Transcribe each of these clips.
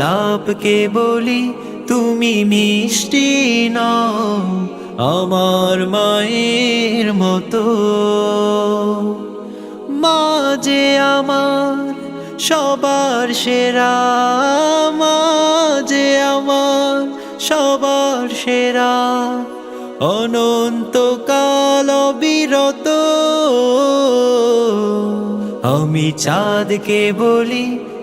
গোলাপকে বলি, তুমি মিষ্টি নও, আমার মায়ের মতো। মা যে আমার সবার সেরা মা যে আমার সবার সেরা। অনন্তকাল বিরত আমি চাঁদকে বলি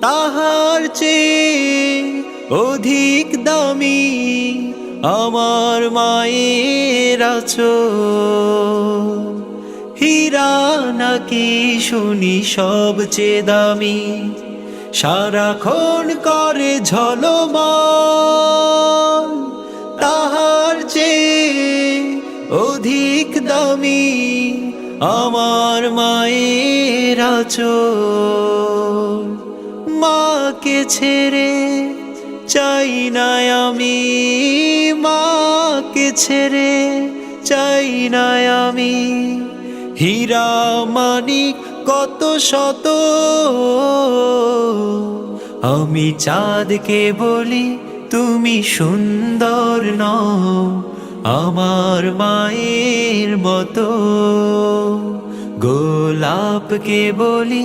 তাহার চেয়ে অধিক দামি আমার মায়ের আছো। হীরা নাকি শুনি সবচেয়ে দামি? সারাক্ষণ করে ঝলমল। তাহার চেয়ে অধিক দামি আমার মায়ের আচর। মাকে ছেড়ে চাই না আমি, মাকে ছেড়ে চাই না আমি। হীরা মানিক কত শত, আমি চাঁদকে বলি তুমি সুন্দর নও, আমার মায়ের মতো। গোলাপকে বলি